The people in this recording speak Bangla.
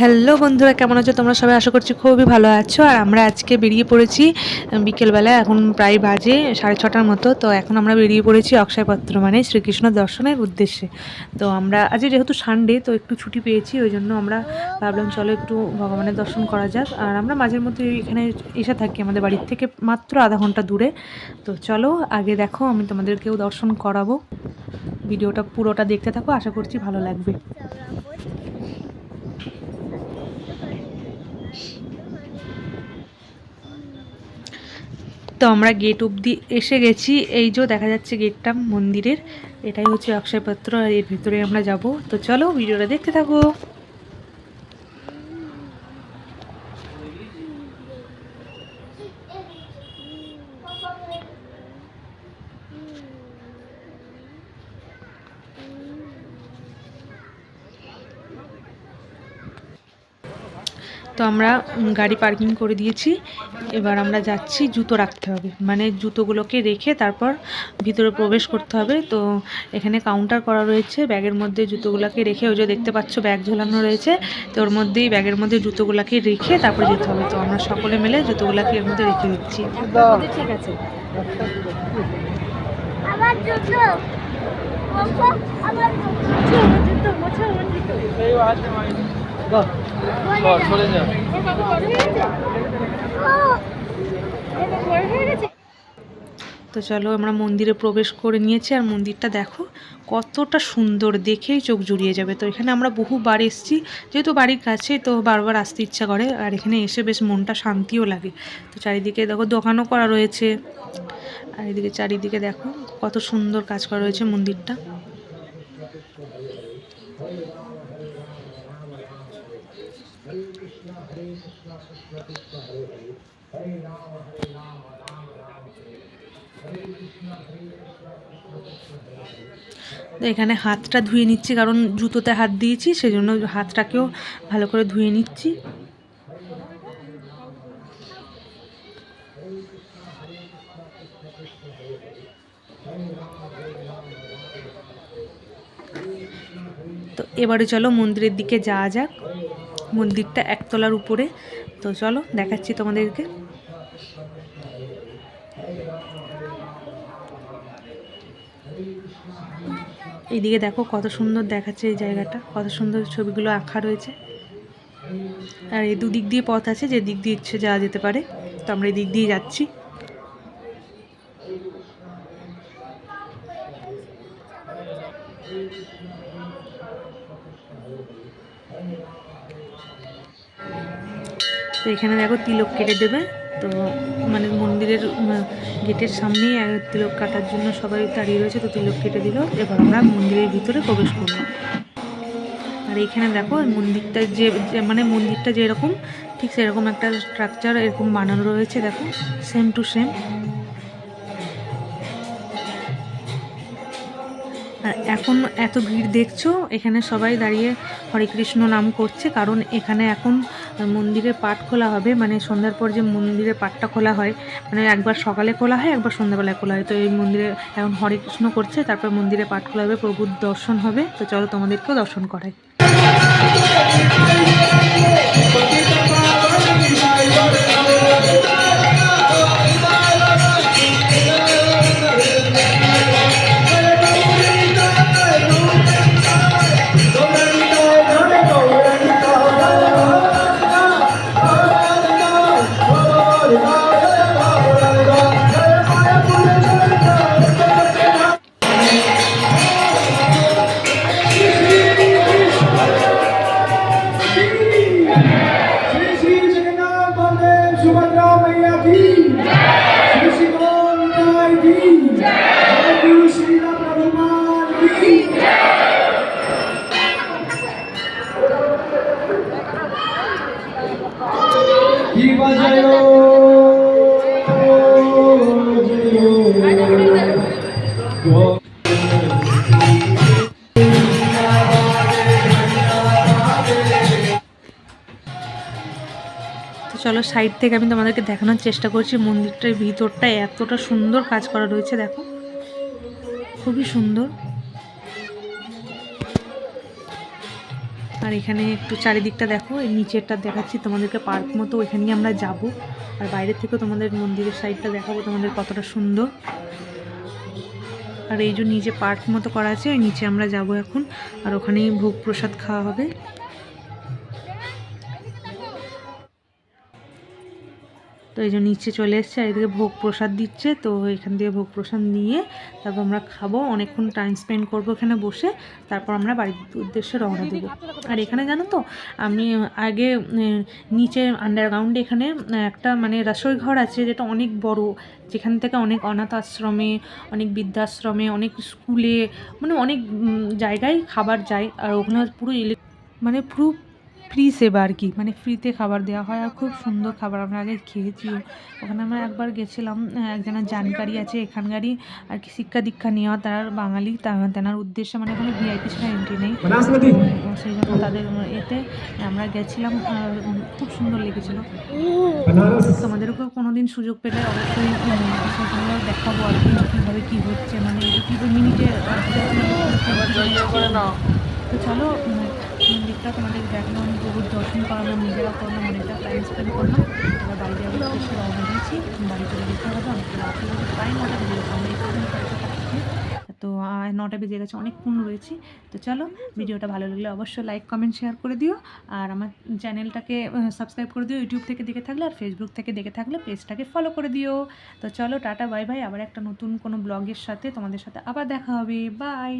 হ্যালো বন্ধুরা, কেমন আছো? তোমরা সবাই আশা করছি খুবই ভালো আছো। আর আমরা আজকে বেরিয়ে পড়েছি বিকেলবেলা, এখন প্রায় বাজে সাড়ে ছটার মতো। তো এখন আমরা বেরিয়ে পড়েছি অক্ষয়পত্র মানে শ্রীকৃষ্ণ দর্শনের উদ্দেশ্যে। তো আমরা আজকে যেহেতু সানডে তো একটু ছুটি পেয়েছি, ওই জন্য আমরা ভাবলাম চলো একটু ভগবানের দর্শন করা যাক। আর আমরা মাঝের মধ্যে এখানে এসে থাকি, আমাদের বাড়ির থেকে মাত্র আধা ঘণ্টা দূরে। তো চলো, আগে দেখো, আমি তোমাদেরকেও দর্শন করাবো। ভিডিওটা পুরোটা দেখতে থাকো, আশা করছি ভালো লাগবে। তো আমরা গেট অবধি এসে গেছি। এই যে দেখা যাচ্ছে গেটটা মন্দিরের। এটাই হচ্ছে অক্ষয়পত্র আর এর ভিতরে আমরা যাব। তো চলো, ভিডিওটা দেখতে থাকো। তো আমরা গাড়ি পার্কিং করে দিয়েছি। এবার আমরা যাচ্ছি জুতো রাখতে হবে। মানে জুতোগুলোকে রেখে তারপর ভিতরে প্রবেশ করতে হবে। তো এখানে কাউন্টার করা রয়েছে। ব্যাগের মধ্যে জুতোগুলোকে রেখে ওই যে দেখতে পাচ্ছ ব্যাগ ঝোলানো রয়েছে। তো ওর মধ্যেই ব্যাগের মধ্যে জুতোগুলোকে রেখে তারপর যেতে হবে। তো আমরা সকলে মিলে জুতোগুলোকে এর মধ্যে রেখে দিচ্ছি। ঠিক আছে। আমার জুতো। আমার জুতো। জুতো। মোছো আমার তো চলো আমরা মন্দিরে প্রবেশ করে নিয়েছি আর মন্দিরটা দেখো কতটা সুন্দর দেখেই চোখ জুড়িয়ে যাবে। তো এখানে আমরা বহুবার এসেছি যেহেতু বাড়ির কাছে তো বারবার আসতে ইচ্ছা করে আর এখানে এসে বেশ মনটা শান্তিও লাগে। তো চারিদিকে দেখো দোকানও করা রয়েছে। আর এদিকে চারিদিকে দেখো কত সুন্দর কাজ করা রয়েছে মন্দিরটা। এখানে হাতটা ধুয়ে নিচ্ছি, কারণ জুতোতে হাত দিয়েছি, সেজন্য হাতটাকেও ভালো করে ধুয়ে নিচ্ছি। তো এবারে চলো মন্দিরের দিকে যাওয়া যাক। মন্দিরটা একতলার উপরে। তো চলো, দেখাচ্ছি তোমাদেরকে। এইদিকে দেখো কত সুন্দর দেখাচ্ছে এই জায়গাটা, কত সুন্দর ছবিগুলো আঁকা রয়েছে। আর এই দুদিক দিয়ে পথ আছে, যে দিক দিয়ে ইচ্ছে যাওয়া যেতে পারে। তো আমরা এই দিক দিয়ে যাচ্ছি। তো এখানে দেখো তিলক কেটে দেবে। তো মানে মন্দিরের গেটের সামনেই তিলক কাটার জন্য সবাই দাঁড়িয়ে রয়েছে, তো তিলক কেটে দিল। এবার আমরা মন্দিরের ভিতরে প্রবেশ করব। আর এখানে দেখো মন্দিরটা যে মানে মন্দিরটা যেরকম, ঠিক সেরকম একটা স্ট্রাকচার এরকম বানানো রয়েছে, দেখো। সেম টু সেম আর এখন এত ভিড় দেখছ, এখানে সবাই দাঁড়িয়ে হরে কৃষ্ণ নাম করছে, কারণ এখানে এখন মন্দিরে পাট খোলা হবে মানে সন্ধ্যার পর যে মন্দিরে পাটটা খোলা হয় মানে একবার সকালে খোলা হয়, একবার সন্ধ্যাবেলায় খোলা হয়। তো এই মন্দিরে এখন হরে কৃষ্ণ করছে, তারপর মন্দিরে পাট খোলা হবে, প্রভুর দর্শন হবে। তো চলো তোমাদেরকেও দর্শন করাই। চলো সাইড থেকে আমি তোমাদেরকে দেখানোর চেষ্টা করছি, মন্দিরটার ভিতরটা এতটা সুন্দর কাজ করা রয়েছে, দেখো। খুবই সুন্দর। আর এখানে একটু চারিদিকটা দেখো, এই নিচেরটা দেখাচ্ছি তোমাদেরকে পার্ক মতো, ওইখানেই আমরা যাব। আর বাইরে থেকেও তোমাদের মন্দিরের সাইডটা দেখাবো, তোমাদের কতটা সুন্দর। আর এই যে নিচে পার্ক মতো করা আছে ওই নিচে আমরা যাব এখন। আর ওখানেই ভোগ প্রসাদ খাওয়া হবে। তো এই যে নিচে চলে এসছে আর এদিকে ভোগ প্রসাদ দিচ্ছে তো এখান থেকে ভোগ প্রসাদ নিয়ে তারপর আমরা খাব। অনেকক্ষণ টাইম স্পেন্ড করব এখানে বসে তারপর আমরা বাড়ির উদ্দেশ্যে রওনা দেবো। আর এখানে জানো তো আমি আগে নিচে আন্ডারগ্রাউন্ডে এখানে একটা মানে রসোই ঘর আছে যেটা অনেক বড় যেখান থেকে অনেক অনাথ আশ্রমে অনেক বৃদ্ধাশ্রমে অনেক স্কুলে মানে অনেক জায়গায় খাবার যায়। আর ওখানে পুরো ইলেক মানে পুরো ফ্রি সেবা আর কি? মানে ফ্রিতে খাবার দেওয়া হয় আর খুব সুন্দর খাবার আমরা আগে খেয়েছিও ওখানে আমরা একবার গেছিলাম একজনের জানকারি আছে এখানকারই আর কি শিক্ষা দীক্ষা নেওয়া তার বাঙালি তেনার উদ্দেশ্যে মানে কোনো ভিআইপি ছাড়া এন্ট্রি নেই। সেই জন্য তাদের এতে আমরা গেছিলাম খুব সুন্দর লেগেছিলো। তোমাদেরকে কোনো দিন সুযোগ পেলে অবশ্যই দেখাবো আর কি কীভাবে কী হচ্ছে মানে কীভাবে মিনিটে তো চলো মন্দিরটা তোমাদের দেখলাম প্রভুর দর্শন করালাম, নিজেরা করলাম, অনেকটা টাইম স্পেন্ড করলাম। এবার বাড়ি যাওয়ার উদ্দেশ্যে রওনা দিয়েছি। বাড়ি চলে যেতে হবে অনেক বাজে প্রায় নটা বেজে গেছে, আমরা একটু তো নটা বেজে গেছে, অনেকক্ষণ রয়েছি। তো চলো, ভিডিওটা ভালো লাগলে অবশ্যই লাইক কমেন্ট শেয়ার করে দিও। আর আমার চ্যানেলটাকে সাবস্ক্রাইব করে দিও ইউটিউব থেকে দেখে থাকলে, আর ফেসবুক থেকে দেখে থাকলে পেজটাকে ফলো করে দিও। তো চলো, টাটা বাই বাই আবার একটা নতুন কোনো ব্লগের সাথে তোমাদের সাথে আবার দেখা হবে। বাই